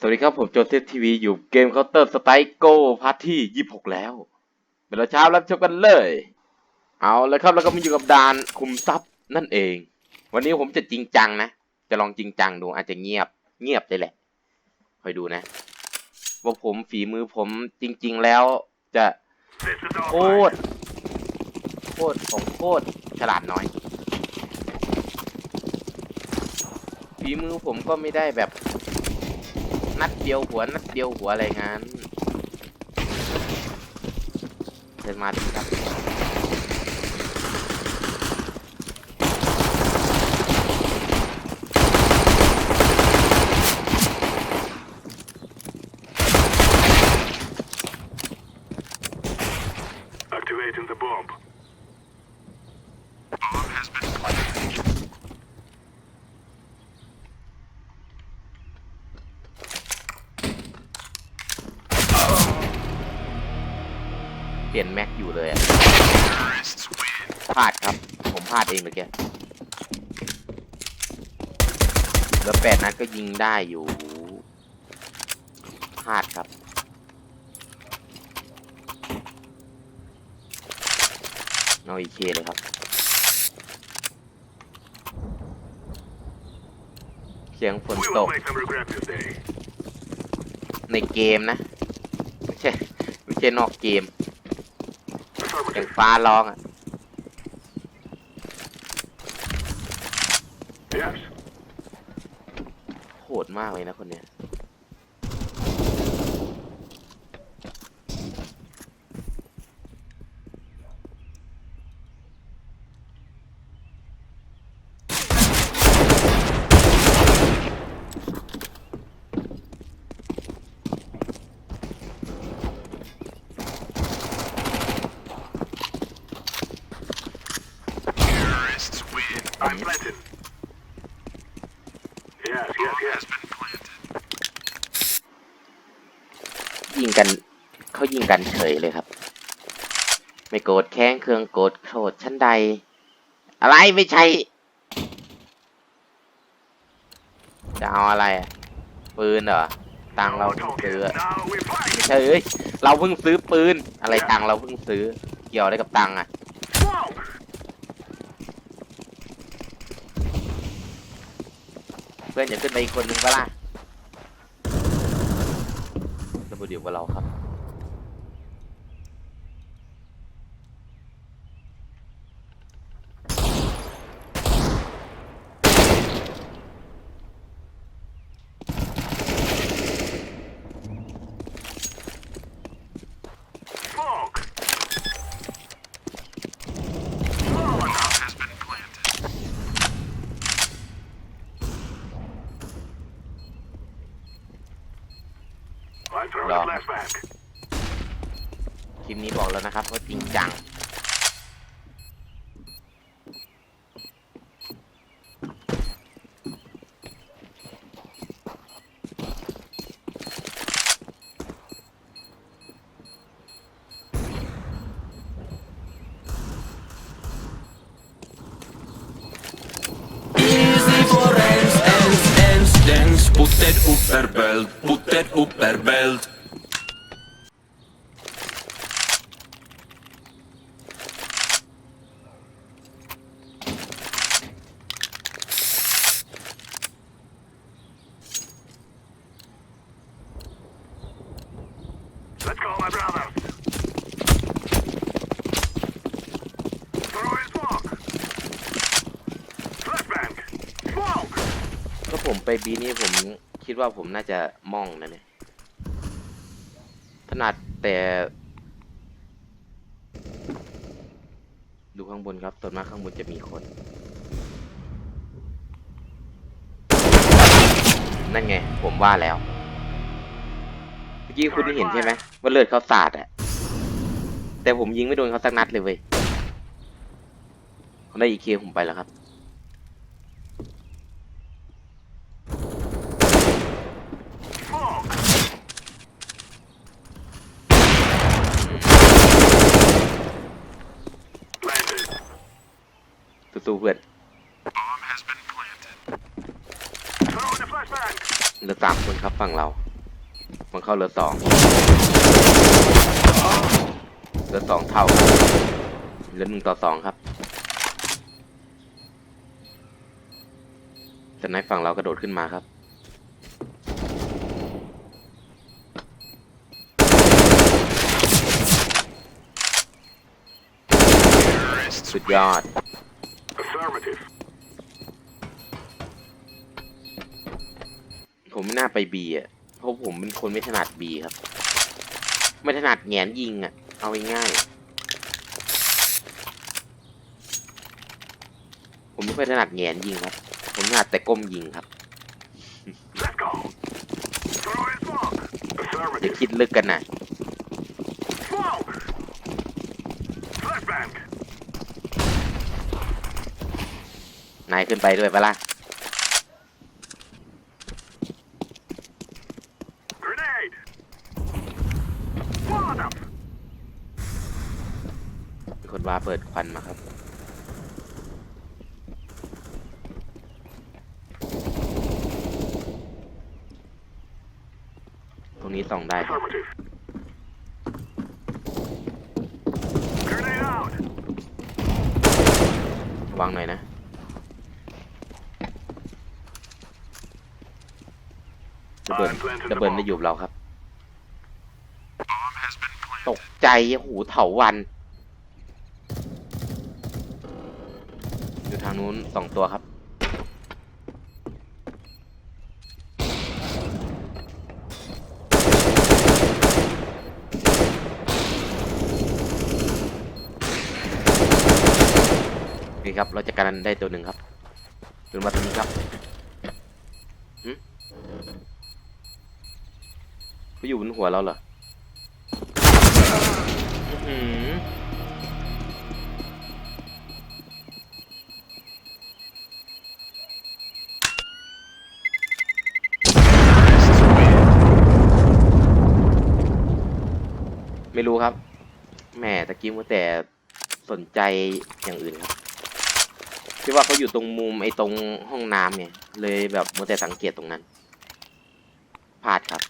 สวัสดีครับ ผมโจเซฟทีวีอยู่เกมเคาน์เตอร์สไตล์โกพาร์ทที่ยี่หกแล้วเป็นเราเช้ารับชมกันเลย เอาแล้วครับแล้วก็มาอยู่กับดานคุมทรัพย์นั่นเอง วันนี้ผมจะจริงจังนะ จะลองจริงจังดูอาจจะเงียบ เงียบเลยแหละคอยดูนะ ว่าผมฝีมือผมจริง ๆ แล้วจะโคตรโคตรผมโคตรฉลาดน้อยฝีมือผมก็ไม่ได้แบบ นัดเดียวหัวนัดเดียวหัวอะไรงั้นเดินมาดิครับ Activating the bomb. Bomb has been planted. เปลี่ยนแม็กอยู่เลยอะ Terrorists win. พลาดครับ ผมพลาด เองเมื่อกี้แล้วแปดนัดก็ยิงได้อยู่พลาดครับเอาอีเคเลยครับเสียงฝนตก ในเกมนะ ไม่ใช่ ไม่ใช่นอกเกมอย่างฟ้าร้องอะ โหดมากเลยนะคนเนี้ย ยิงกันเขายิงกันเฉยเลยครับ ไม่โกรธแค้นเคืองโกรธโกรธชั้นใด อะไรไม่ใช่ จะเอาอะไร ปืนเหรอตังเราเพิ่งซื้อไม่ใช่เอ้ยเราเพิ่งซื้อปืน อะไรตังเราเพิ่งซื้อ เกี่ยวอะไรกับตังอะ Smoke. เพื่อนอย่าขึ้นไปอีกคนนึงก็ล่ะระเบุเดียวกับเราครับ I'm throwing No. a flashback. คลิปนี้บอกแล้วนะครับว่าจริงจัง Easy for Upperbelt. แต่ ดูข้างบนครับส่วนมากข้างบนจะมีคน นั่นไง ผมว่าแล้ว เมื่อกี้คุณเห็นใช่ไหมว่าเลือดเขาสาดอะแต่ผมยิงไม่โดนเขาสักนัดเลยเว้ยเขาได้อีเคผมไปแล้วครับ Smoke. สู้ๆเพื่อน Bomb has been planted. Throw in a flashbang. เหลือสามคนครับฝั่งเรา Smoke. มัน เข้าเหลือสองเหลือสองเท่าเหลือหนึ่งต่อสองครับจากนั้นฝั่งเรากระโดดขึ้นมาครับสุดยอดผมไม่น่าไปบีอะ ราะผมเป็นคนไม่ถนัดบีครับ ไม่ถนัดแหงนยิงอะ เอาง่ายๆผมไม่ค่อยถนัดแหงนยิงครับ ผมถนัดแต่ก้มยิงครับ Let's go. Throw in smoke. อย่า Affirmative. คิดลึกกันนะนายขึ้นไปด้วยปะล่ะ Grenade. Molotov. มีคนว่า เปิดควันมาครับ ตรงนี้ส่องได้ครับ Affirmative. Grenade out. ระวังหน่อยนะ ระเบิดระเบิดไม่อยู่กับเราครับ ตกใจหูเถาวัน อยู่ทางนู้นสองตัวครับโอเครับ เราจะการันได้ตัวหนึ่งครับเดินมาตรงนี้ครับเขาอยู่บนหัวเราเหรอ ไม่รู้ครับ แหม่ตะกี้มัวแต่สนใจอย่างอื่นครับคิดว่าเขาอยู่ตรงมุมไอ้ตรงห้องน้ำเนี่ย เลยแบบมัวแต่สังเกตตรงนั้นพลาดครับ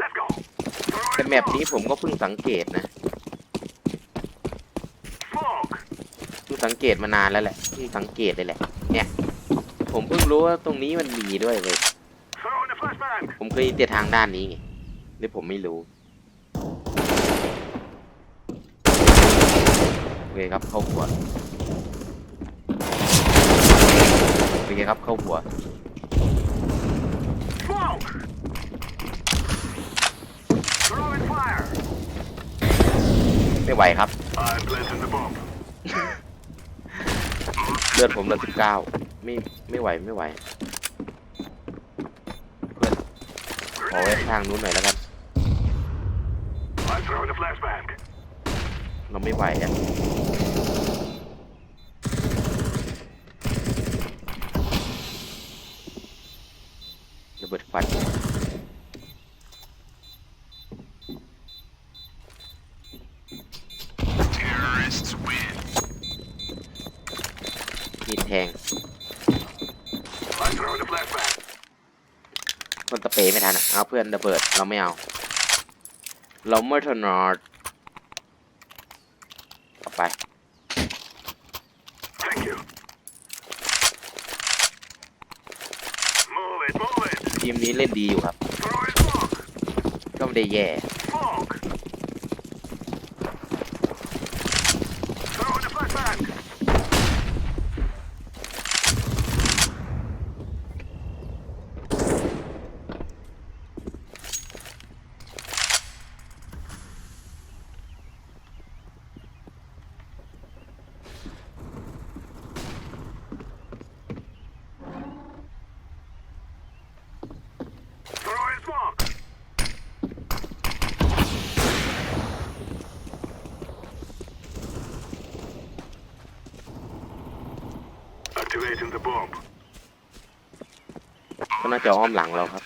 Let's go. Throw แต่ in แมปนี้ผมก็เพิ่งสังเกตนะ smoke. เพิ่งสังเกตมานานแล้วแหละเพิ่งสังเกตเลยแหละ เนี่ย ผมเพิ่งรู้ว่าตรงนี้มันมีด้วยเลย Throw in the flashbang. ผมเคยเจอทางด้านนี้ไงนี่ผมไม่รู้ โอเคครับเข้าหัว โอเคครับเข้าหัว ไม่ไหวครับ เลือดผมเหลือสิบเก้าไม่ไม่ไหวไม่ไหวเพื่อน ขอไว้ Grenade. ทางนู้นหน่อยแล้วกัน I'm throwing the flashbang. เราไม่ไหวอะ ระเบิดควันมีดแทง I'm throwing the flashbang. คนสเปรย์ไม่ทันอะเอาเพื่อนระเบิดเราไม่เอา เราไม่ถนัดต่อไป Thank you. Move it, move it. ทีมนี้เล่นดีอยู่ครับ Throw in smoke. ก็ไม่ได้แย่ Locating the bomb. ก็น่าจะอ้อมหลังเราครับ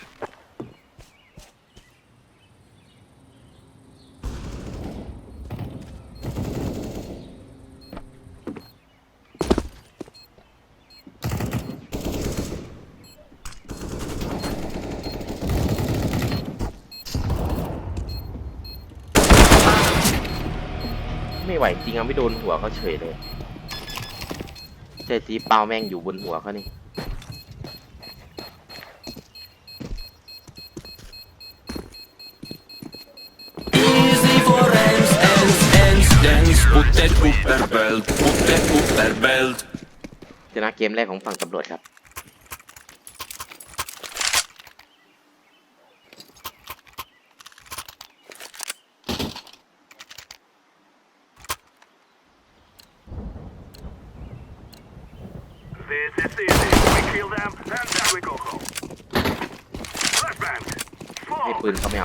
ไม่ไหวจริงอะไม่โดนหัวเขาเฉยเลย ใจตีเปล่าแม่งอยู่บนหัวเขานี่ Easy for ends, ends, ends, dance Put that upper belt, put that upper belt ชนะเกมแรกของฝั่งตำรวจครับ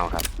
เขาไม่เอาครับ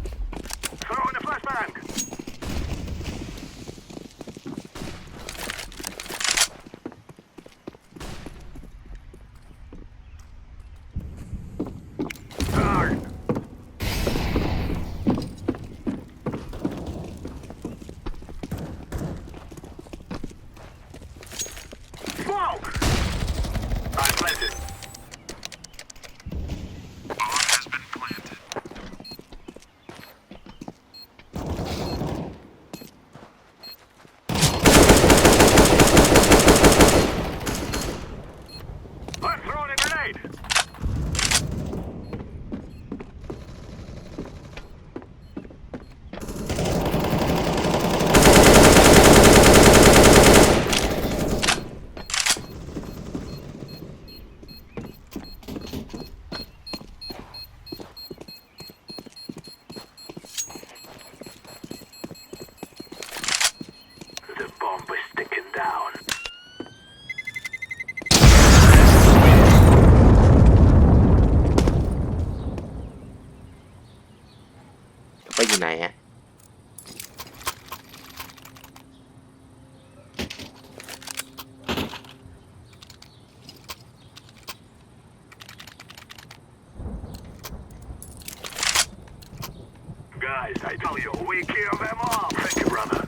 Guys, I tell you, we kill them all. Thank you, brother.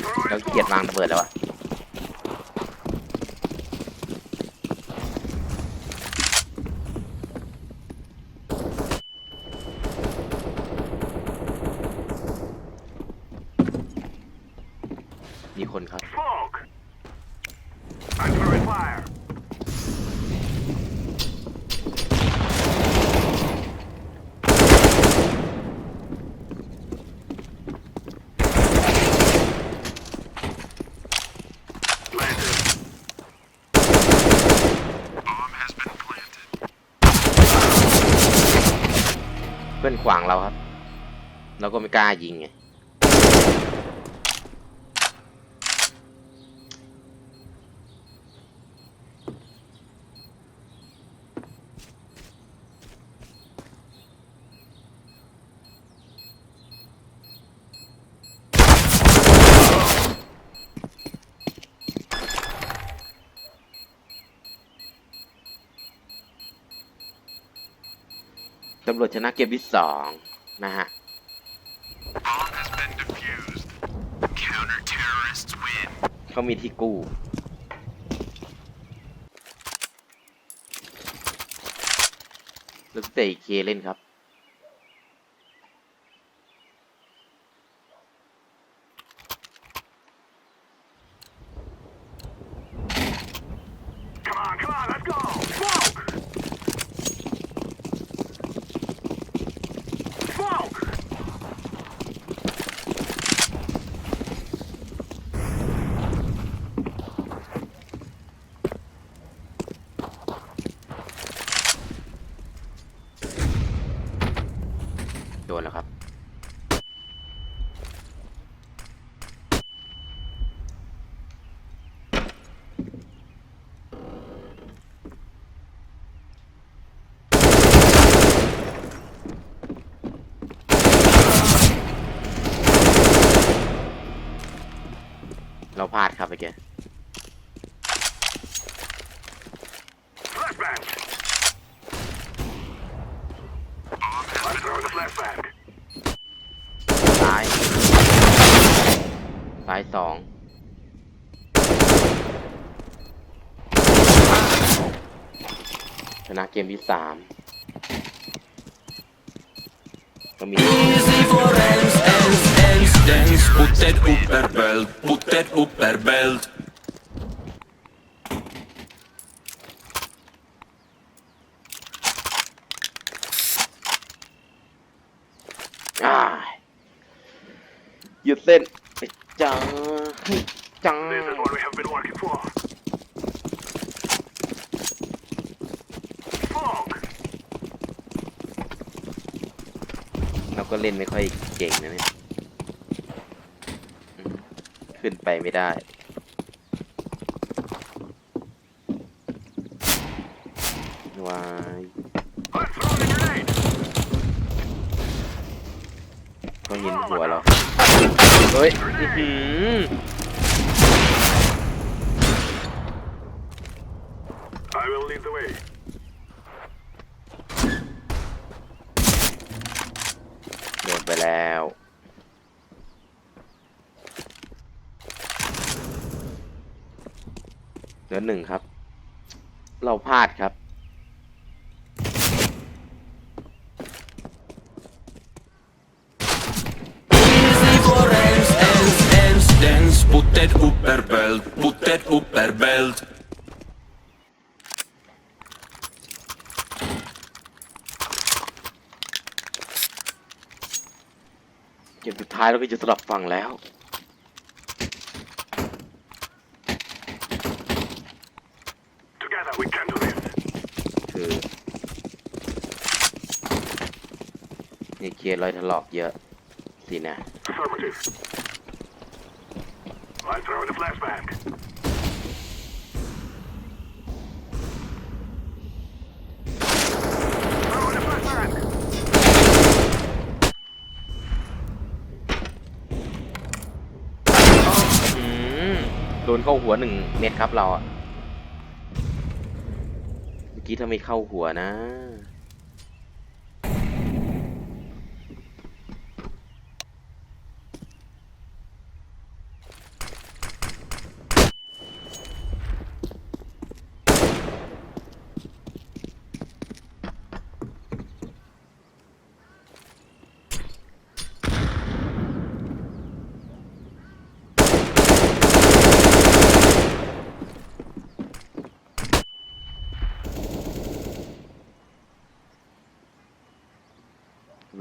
Throw เรา in ขี้เกียจ smoke. วางระเบิดแล้วอะ อนขวางเราครับ เราก็ไม่กล้ายิงไง ตำรวจชนะเกมที่สองนะฮะ เขามีที่กู้ลุกเตะเคเล่นครับ Come on, come on, let's go! Smoke! Smoke! โดนแล้วครับ เราพลาดครับเมื่อกี้ Flashbang! I'm throwing a flashbang. ซ้าย ซ้ายสอง ช นะเกมที่สามก็มี Easy for ends, ends, ends, dance, put that upper belt, put that upper belt. อ่าหยุดเส้นไอ้จังให้จัง เล่นไม่ค่อยเก่งนะเนี่ย ขึ้นไปไม่ได้ วาย I'm throwing a grenade! เขาเห็นหัวเรา เฮ้ยอื้อหือ I will lead the way. โดนไปแล้ว เห ลือหนึ่งครับ เราพลาดครับ Easy for hands, hands, hands, dance, put that upper belt, put that upper belt. เกมสุดท้ายเราก็จะสลับฝั่งแล้ว มีเคลียร์รอยถลอกเยอะสินะ Affirmative. I'm throwing a flashbang. Throwing a flashbang. อืมโดนเข้าหัวหนึ่งเม็ดครับเราอะเมื่อกี้ถ้าไม่เข้าหัวนะ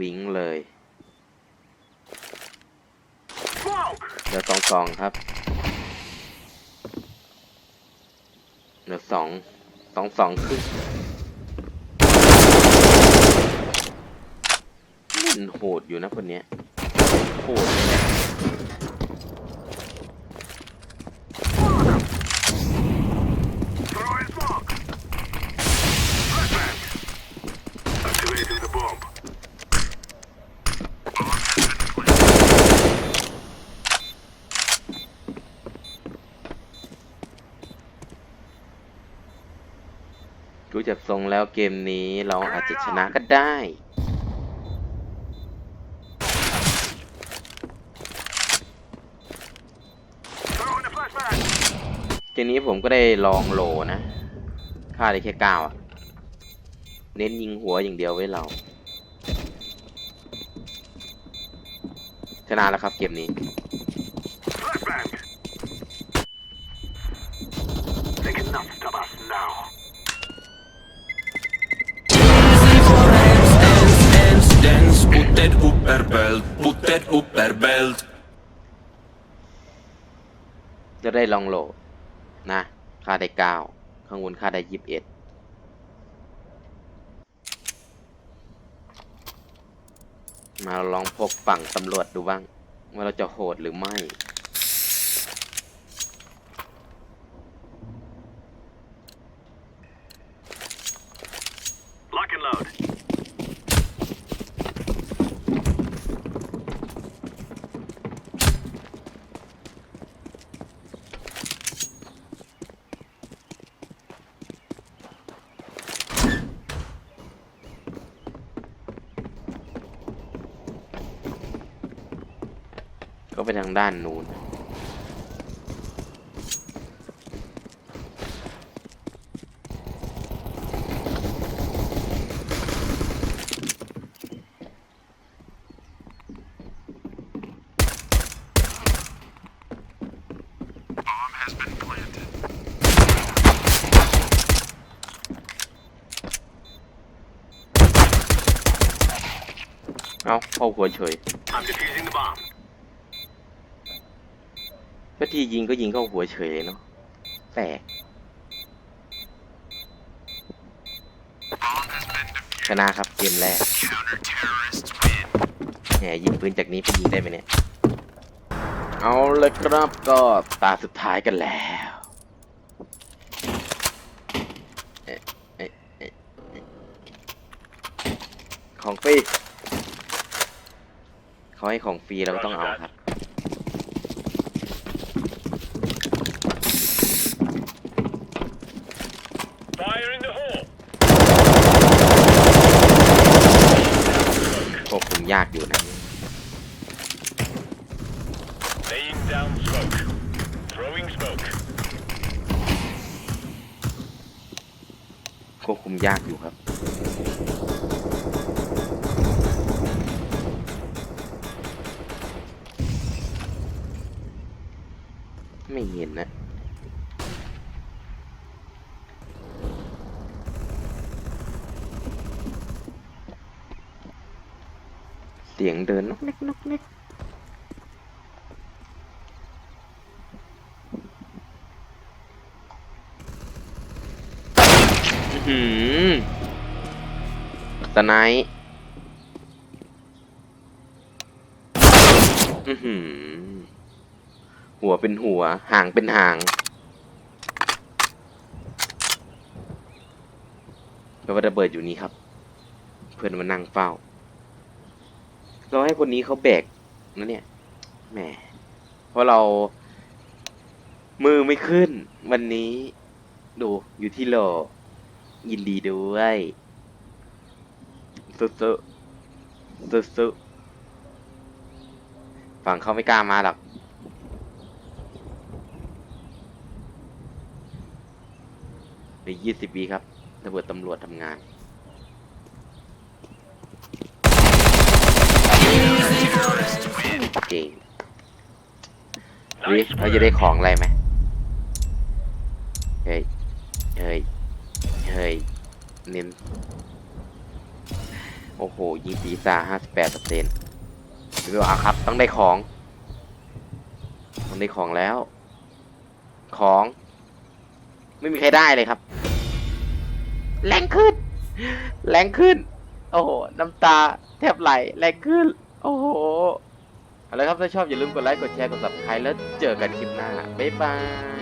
วิงเลย Smoke! เหลือสองครับเหลือสองสองสองครึ่งเล่นโหดอยู่นะคนเนี้ยโหดเลยนะ Throwing smoke! Flashbang! Activating the bomb. ดู จากทรงแล้วเกมนี้เราอาจจะชนะก็ได้ Throwing a flashbang! เกมนี้ผมก็ได้ลองโหลนะค่าได้แค่เก้าอะเน้นยิงหัวอย่างเดียวไว้เรา ชนะแล้วครับเกมนี้ that upper belt, put that upper belt. จะได้ลองโหลดนะ ค่าได้เก้าข้างบนค่าได้ยี่สิบเอ็ดมาลองพกฝั่งตำรวจดูบ้าง ว่าเราจะโหดหรือไม่ ก็ไปทางด้านนู้นเอาเข้าหัวเฉย ก็ที่ยิงก็ยิงเข้าหัวเฉยเลยเนาะแปลกชนะครับเกมแรกแหมยิงปืนจากนี้ไปยิงได้ไหมเนี่ย เอาเลยครับก็ตาสุดท้ายกันแล้วเอ๊ะเอ๊ะเอ๊ะเอ๊ะของฟรีเขาให้ของฟรีเราก็ต้องเอาครับ Fire in the hole. ควบคุม ยากอยู่นะ Laying down smoke. Throwing smoke. ควบคุมยากอยู่ครับ ไม่เห็นนะ เสียงเดินนกเล็กนกเล็กอื้อหือสไนป์อื้อหือหัวเป็นหัว หางเป็นหางก็ว่าระเบิดอยู่นี้ครับ เพื่อนมานั่งเฝ้า เราให้คนนี้เขาแบกนะเนี่ยแหมเพราะเรามือไม่ขึ้น วันนี้ดูอยู่ที่โล ยินดีด้วยสุสุสุสุฝั่งเขาไม่กล้ามาหรอกในยี่สิบวิครับระเบิดตำรวจทำงาน เก่งวิเราจะได้ของอะไรไหมเฮ้ย เฮ้ย เฮ้ย เน้น โอ้โห ยิงปีศาห้าสิบแปดเปอร์เซ็นต์หรือว่าครับ ต้องได้ของ ต้องได้ของแล้ว ของ ไม่มีใครได้เลยครับ แรงขึ้น แรงขึ้น โอ้โห น้ำตาแทบไหล แรงขึ้น โอ้โห เอาละครับถ้าชอบอย่าลืมกดไลค์กดแชร์กด subscribe แล้วเจอกันคลิปหน้าบ๊ายบาย